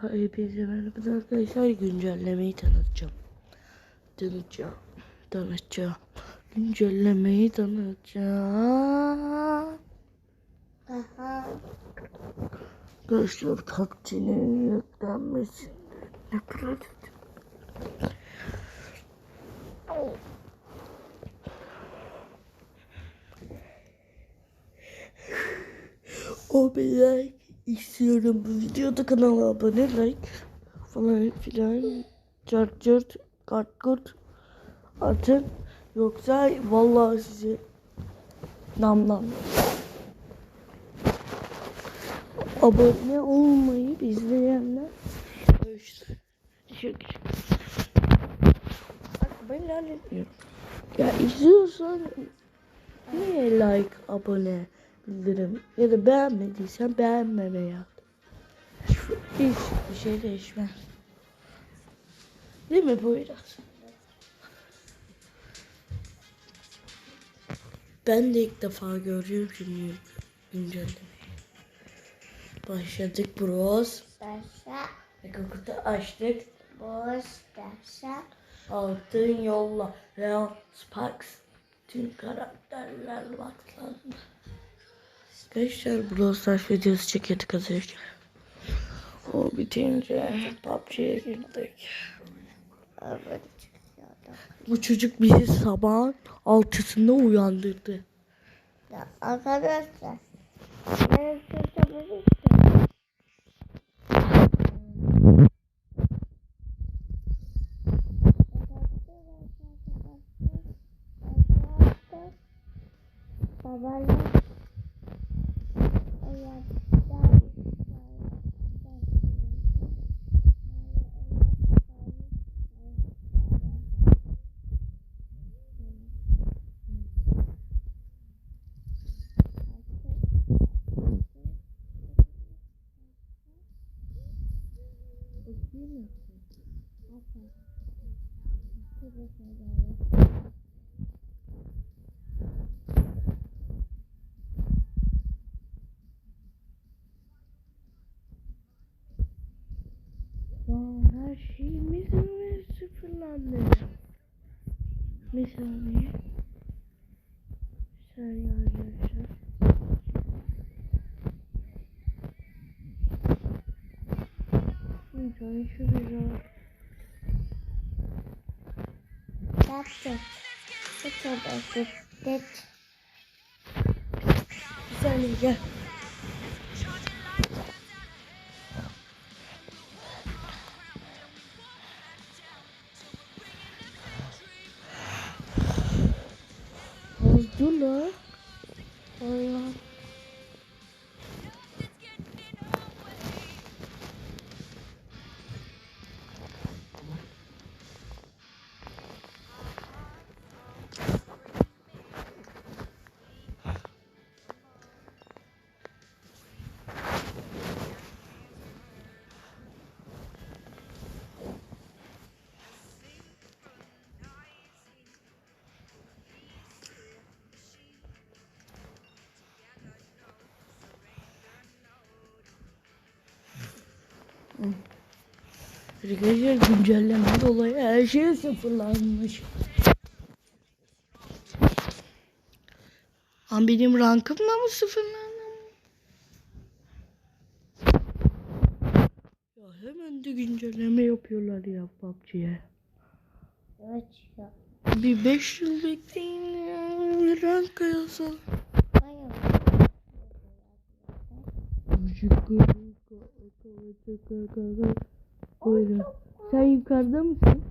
Hepinize merhaba arkadaşlar. Güncellemeyi tanıtacağım. Tanıtacağım. Tanıtacağım. Güncellemeyi tanıtacağım. Arkadaşlar PUBG'nin yüklenmesinden nefret ediyorum. O bir like istiyorum. Bu videoda kanala abone like falan filan. Cart cart kart kurt. Atın yoksa vallahi sizi nam nam. Abone olmayı izleyenler işte. Teşekkür Bak ben ilerlemiyorum. Ya izliyorsan niye like abone bildirim ya da beğenmediysen beğenmeme yap. Hiç bir şey değişmez. Değil mi Poyraz? Ben de ilk defa görüyorum şimdi güncellemeyi. Başladık bros. Başa, Mega kutu açtık. boş, başa, Altın yolla. Leon Sparks. Tüm karakterler baklandı. Arkadaşlar Brawl Stars videosu çekiyorduk önce. O bitince PUBG'ye girdik. evet. Bu çocuk bizi sabahın altısında uyandırdı. Ya arkadaşlar, bitti. Babalar Lan her şeyimiz mi sıfırlandı? Bir saniye. Bir saniye arkadaşlar. Bir saniye şuraya. yaptık. Kadar gittik. Bir saniye gel. Arkadaşlar güncelleme dolayı her şey sıfırlanmış. Ama benim rankımla mı sıfırlandı? Ya hemen de güncelleme yapıyorlar ya PUBG'ye. Evet ya. Bir 5 yıl bekleyin ya. Rank yazalım. Hayır. Buyurun. Sen yukarıda mısın?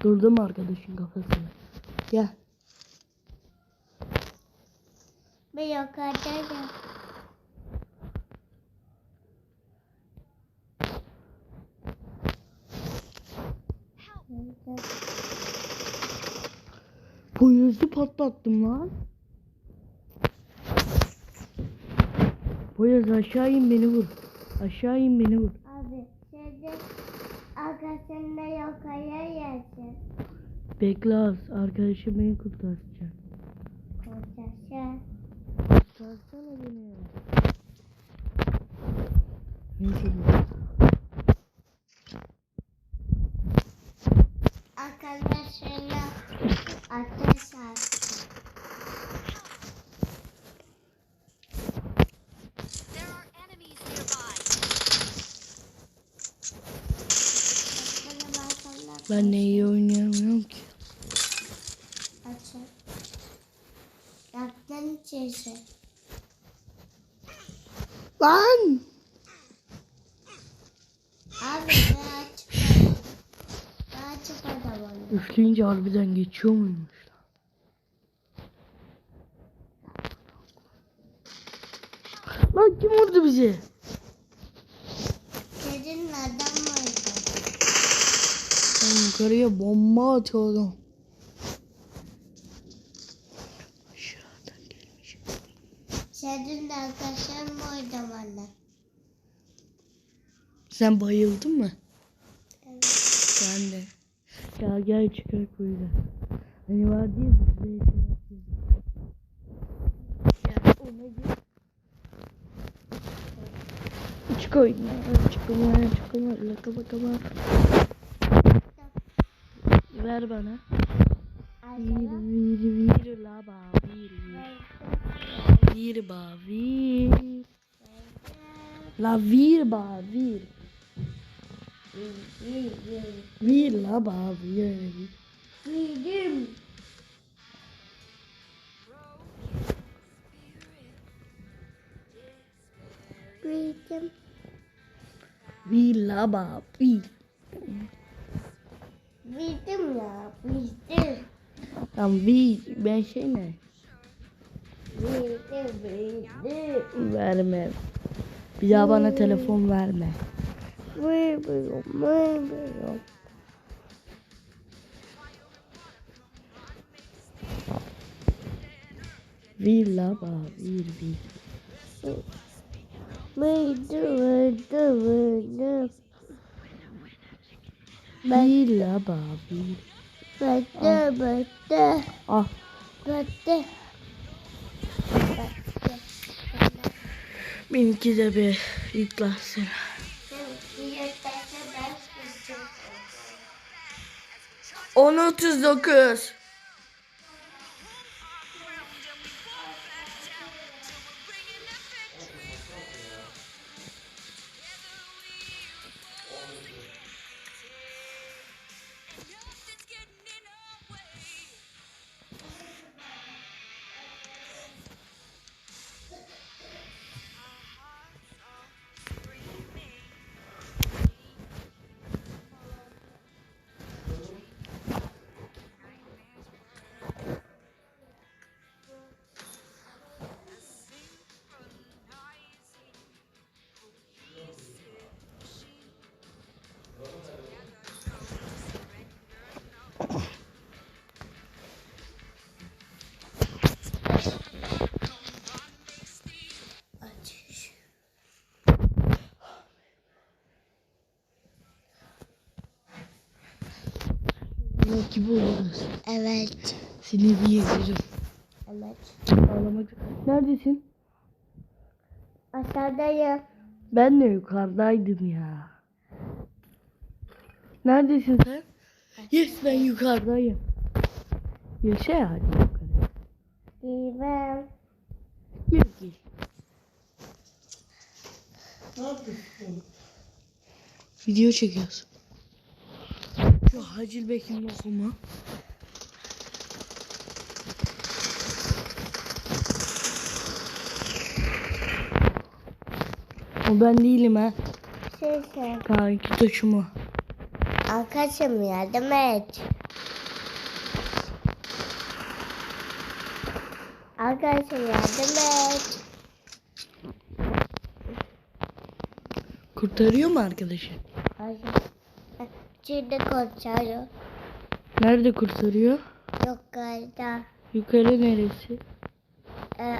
Durdum arkadaşın kafasına. Gel. Ben yukarıdayım. Poyraz'ı patlattım lan. Poyraz aşağı in beni vur. Aşağı in beni vur. Abi şimdi arkasında yukarıya yersin. Bekle az. Arkadaşım beni kurtaracak. Kurtarsa. Kurtarsana beni. Neyse. Ben de iyi oynayamıyorum ki. açın. Yaptın içerisi. Lan! Abi daha çıkmadı. Daha çıkmadı bana. Üfleyince harbiden geçiyor muymuş? Lan kim vurdu bizi? Senin adam mıydı? Ben yukarıya bomba atıyordum. Aşağıdan gelmiş. Senin de arkadaşın mıydı bana? Sen bayıldın mı? Evet. Ben de. Ya gel çıkar burada. Hani var diye de şey. Gel ona gel. Çık oyuna. Çık oyuna. Çık oyuna. Kaba kaba. Ver bana. Vir vir vir la ba vir vir. Vir ba vir. La vir ba vir. Vir la ba vir. Vir la ba vir. Bildim ya. Bildim. Tamam vir. Ben şey ne? Bildim. Bildim. Verme. Bir daha bana telefon verme. Bilmiyorum. Bilmiyorum. Vir la ba vir vir. Bildim. Bildim. Bildim. Vir la ba vir. Bitti. Bitti. Ah benimki de bir yüklensin. On otuz dokuz. Gibi oluruz? Evet. Seni bir yerim. Evet. Ağlamak. Neredesin? Aşağıdayım. Ben de yukarıdaydım ya. Neredesin sen? Yes ben yukarıdayım. Yaşa hadi yukarı. Bilmem. Gel gel. Video çekiyoruz. Şu Hacil Bekir'in okuma. O ben değilim ha. Şey sen. Kanki taşıma. Arkadaşım yardım et. Arkadaşım yardım et. Kurtarıyor mu arkadaşı? Hayır. Şimdi konuşuyor. Nerede kurtarıyor? Yukarıda. Yukarı neresi? Ee,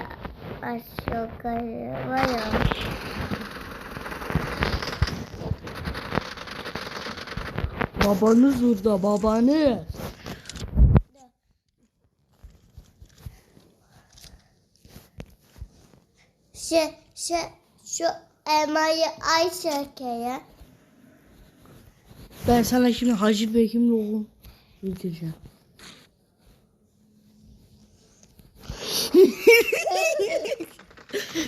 aşağı yukarı var ya. Babanız burada babanız. Şu, şu, şu elmayı ay şekeri. Ben sana şimdi Hacı Bekim'le oğlum getireceğim.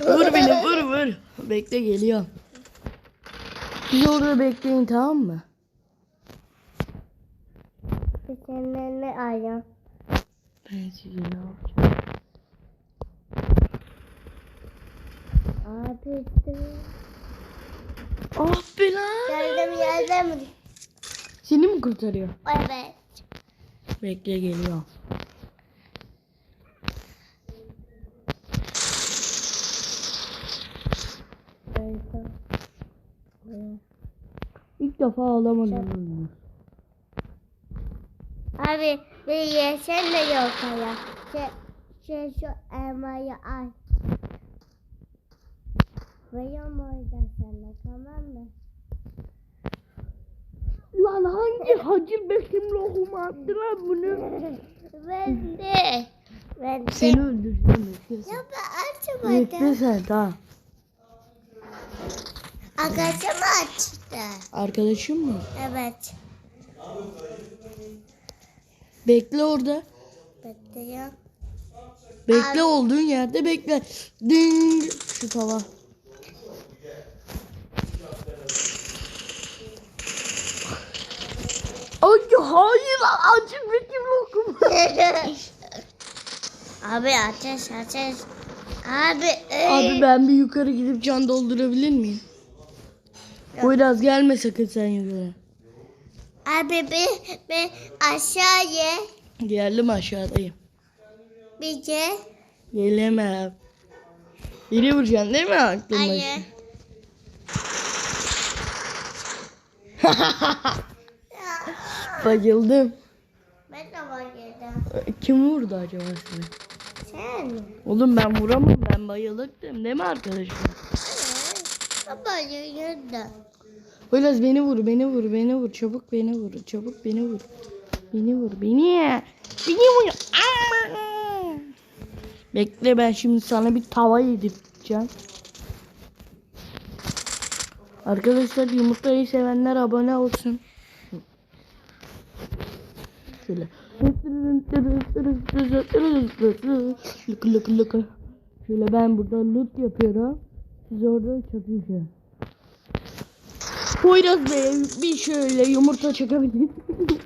vur beni vur vur. Bekle geliyorum. Siz orada bekleyin tamam mı? Seninle ayım. Ben size ne yapacağım? Abi Ah be lan. geldim geldim. Seni mi kurtarıyor? Evet. Bekle geliyorum. İlk defa alamadım. Abi bir yesene yoksa ya. Şu, şu, şu elmayı ay. Veriyorum orada sana tamam mı? Lan hangi Hacı Bekir lohumu attılar bunu? Ben de. Ben de. Seni öldüreceğim. Ya ben açmadım. Bekle sen tamam. Arkadaşım açtı. Arkadaşım mı? Evet. Bekle orada. Bekliyorum. Bekle olduğun yerde bekle. Ding. Şu tava. Ay hayır Hacı Bekir lohumu. Abi ateş ateş. Abi. Abi ben bir yukarı gidip can doldurabilir miyim? Biraz gelme sakın sen yukarı. Abi bir, bir aşağıya Geldim aşağıdayım. bir de. Gelemem. Biri vuracaksın değil mi aklın Hayır. Bayıldım. Ben de bayıldım. Kim vurdu acaba seni? Sen? Oğlum ben vuramam ben bayıldım değil mi arkadaşım? Ben bayıldım. Poyraz beni vur beni vur beni vur çabuk beni vur çabuk beni vur. Beni vur beni. Beni vur. Aa! Bekle ben şimdi sana bir tava yedireceğim. Arkadaşlar yumurtayı sevenler abone olsun. Şöyle. Lıkı lıkı lıkı. Şöyle ben burada loot yapıyorum. Siz orada çatışın. Poyraz Bey bir şöyle yumurta çakabilir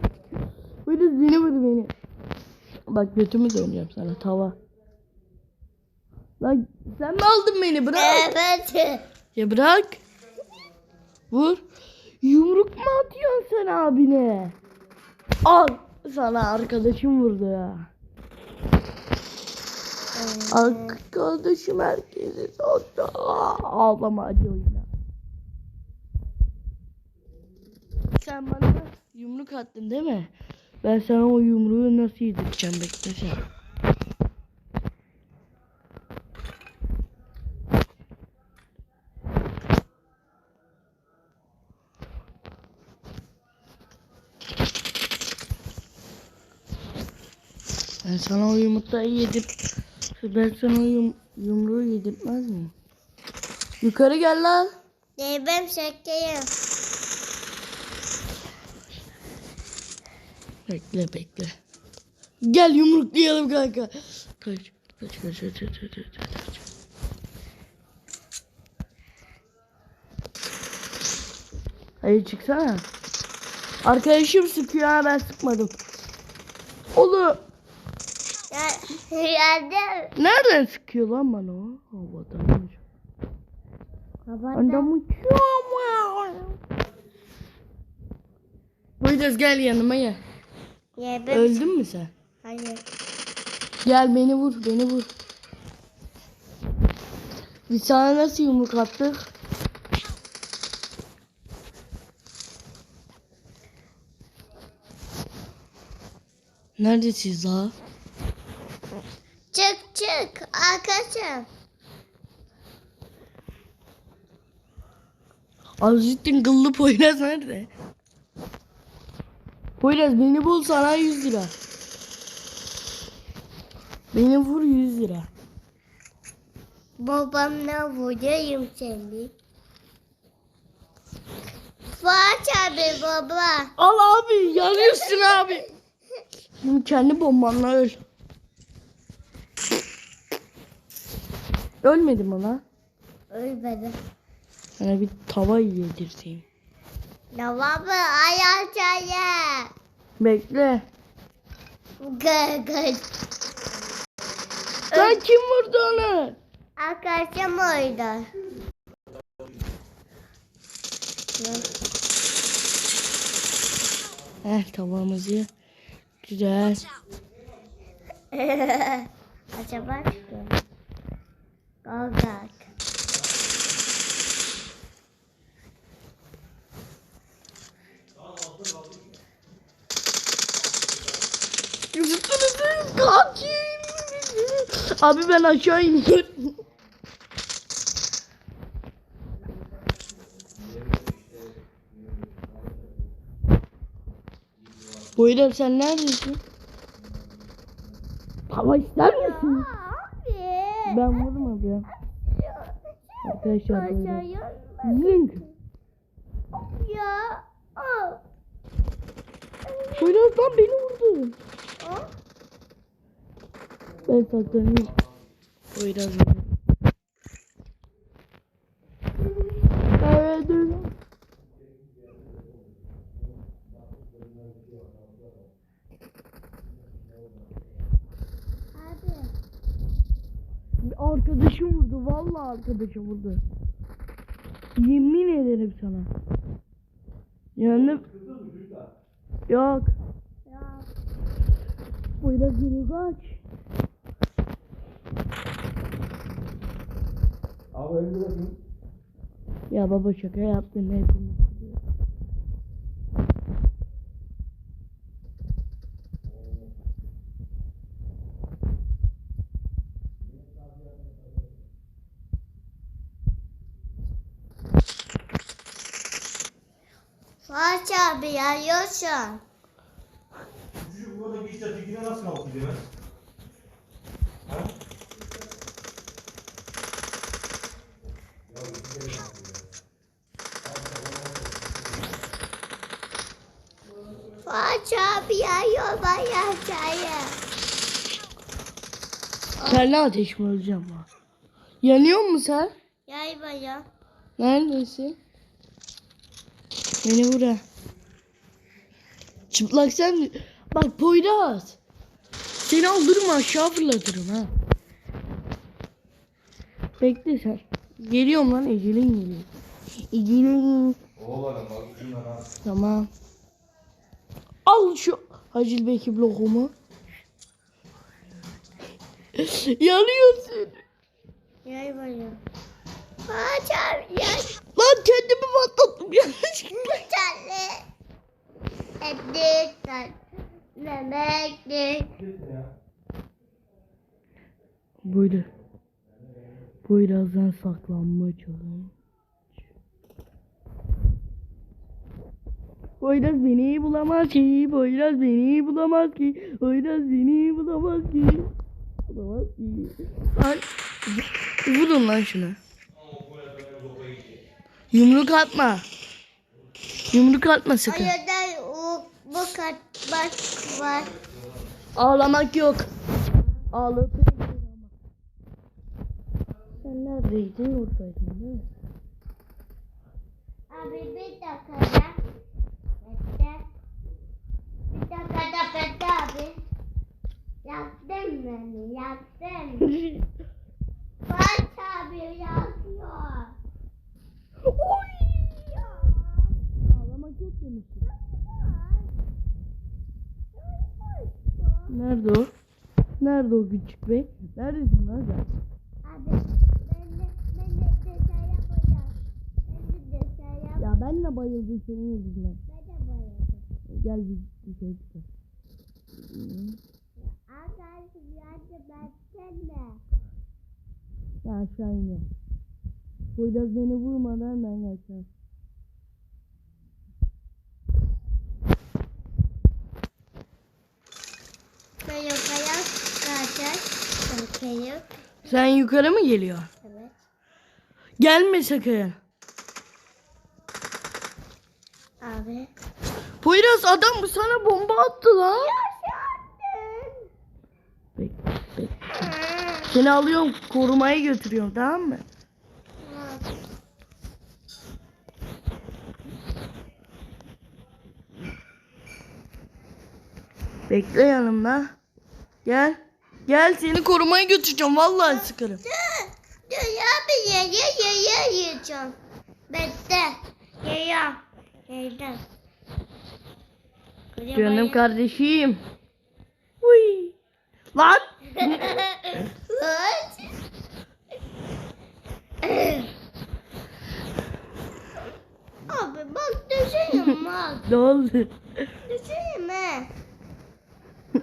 Poyraz beni vur beni. Bak götümü döneceğim sana tava. Lan sen mi aldın beni bırak. Evet. Ya bırak. Vur. Yumruk mu atıyorsun sen abine? Al sana arkadaşım vurdu ya. Arkadaşım herkesi soktu. Ağlama acı oyna. Sen bana yumruk attın değil mi? Ben sana o yumruğu nasıl yedireceğim bekle sen. Ben sana o yumurtayı yedir. Ben sana o yum, yumruğu yedirtmez miyim? Yukarı gel lan. Ne ben şekerim. Bekle bekle. Gel yumruklayalım kanka. Kaç kaç kaç kaç kaç kaç kaç. Hayır çıksana. Arkadaşım sıkıyor ha ben sıkmadım. Oğlum yerde. nereden sıkıyor lan bana o? Havadan. Babada. Annem uçuyor? Buyuruz gel yanıma. Ne ben. Öldün mü sen? Hayır. Gel beni vur, beni vur. Biz sana nasıl yumruk attık? Neredesiniz daha? Arkadaşım. Aziz'in kıllı Poyraz nerede? Poyraz beni bul sana 100 lira. Beni vur 100 lira. Babamla vurayım seni. Fuat abi baba. Al abi yanıyorsun abi. Kendi bombanla öl. Ölmedim ona. Ölmedim. Sana bir tava yedirteyim. Lavabo ayağı çaya. Bekle. Gı gı. Sen kim vurdu onu? Arkadaşım oydu. Heh tavamızı. Güzel. Acaba çıkıyor. Kaçın. Abi ben aşağı iniyorum. Buyurun sen neredesin? Hava ister misin? Ben vurmadım ya. Arkadaşlar böyle. Zınk. ya. Buyurun lan beni vurdu. Ben saklanayım. Buyurun. Evet. Abi. Arkadaşım vurdu. Vallahi arkadaşım vurdu. Yemin ederim sana. Yani yok. Ya. Buyurun geri kaç. Abi bakayım. Ya baba şaka yaptın hepimiz. Yanıyorsun. Küçücük burada bir işte tekine nasıl kalktı değil mi? Ha? Fuat abi yanıyor ben aşağıya. Sen ne ateş mi öleceğim lan? Yanıyor mu sen? Yay bana. Neredesin? Beni vura. Çıplak sen... Bak Poyraz. Seni aldırma aşağı fırlatırım ha. Bekle sen. Geliyorum lan Ecelin geliyor. Ecelin. Oğlanım bak ucundan ha. Tamam. Al şu Hacil Beki blokumu. Yanıyorsun. Yay. Fuat abi yay. Lan kendimi patlattım yanlışlıkla. Tatlı. Buydu. Birazdan saklanma challenge. Poyraz beni bulamaz ki, Poyraz beni bulamaz ki, Poyraz beni bulamaz ki. Bulamaz ki. Lan, vurun lan şunu. Yumruk atma. Yumruk atma sakın. O bu kat bak var. Ağlamak yok. Ağladı. Sen neredeydin? Oradaydın değil mi? Abi bir dakika. Bekle. Bir dakika da bekle abi. Yaktın beni, yaktın. Fuat abi yakıyor. Oy! Ağlamak yok demiştim. Nerede o? Nerede o küçük bey? Neredesin lan sen? Abi ben de, ben de dışarı yapacağım. Ben de dışarı yap. Ya ben de bayıldım senin yüzünden. Ben de bayıldım. Gel biz dışarı çıkalım. Arkadaşım yardım etsene. Ya aşağı iniyorum. Poyraz beni vurmadan ben kaçacağım. Ben yukarı kaçar. Bakayım. Sen yukarı mı geliyorsun? Evet. Gelme sakın. Abi. Poyraz adam sana bomba attı lan. Bek, bek. Seni alıyorum korumaya götürüyorum tamam mı? Bekle yanımda. Gel. Gel seni korumaya götüreceğim vallahi sıkarım. Dur abi ye ye ye ye yiyeceğim. Bekle. Ye ye. Yedim. Canım kardeşim. Uy. Lan. Abi bak düşeyim bak. Ne oldu? Düşeyim he.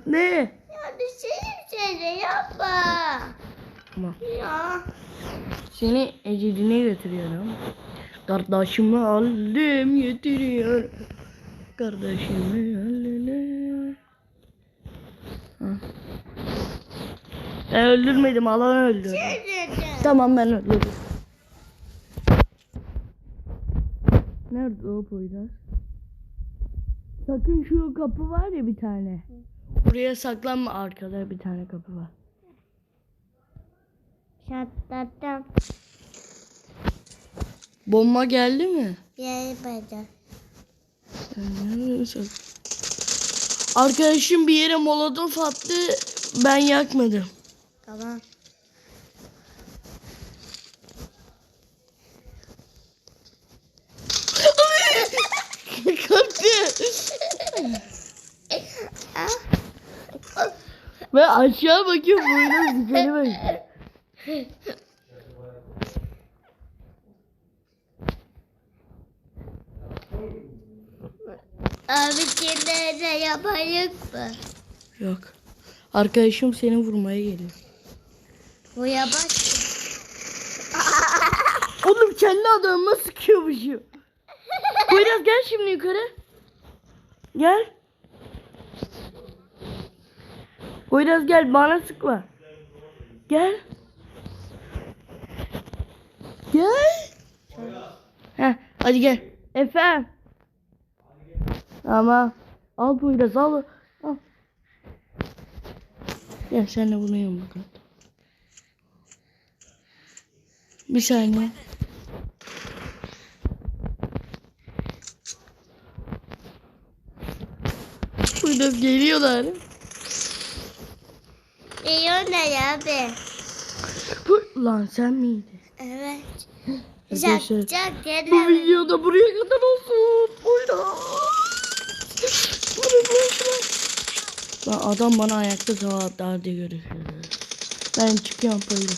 ne? Düşeyim seni yapma. Tamam. Ya. Seni eceline götürüyorum. Kardeşimi aldım getiriyor. Kardeşimi aldım. Ha. Ben öldürmedim alan. Dedim. Tamam ben öldürdüm. Nerede o Poyraz? Sakın şu kapı var ya bir tane. Buraya saklanma arkada bir tane kapı var. Şatlattım. Bomba geldi mi? Gelmedi. Arkadaşım bir yere molotof attı. Ben yakmadım. Tamam. Kalktı. Ah. Ve aşağı bakıyor boyuna yukarı bakıyor. Abi şimdi de yapayım mı? Yok. Arkadaşım seni vurmaya geliyor. Bu yapar. Oğlum kendi adamıma sıkıyormuşum. Poyraz gel şimdi yukarı. Gel. Poyraz gel bana sıkma. Gel. Gel. Heh, hadi gel. Efendim. Tamam. Al Poyraz al. Al. Gel sen de bunu yiyin bakalım. Bir saniye. Burada geliyorlar. İyi ne abi? Bu, lan sen miydin? Evet. Arkadaşlar, Çok Bu videoda buraya kadar olsun. Lan adam bana ayakta savaşlar diye görüşüyor. Ben çıkıyorum böyle.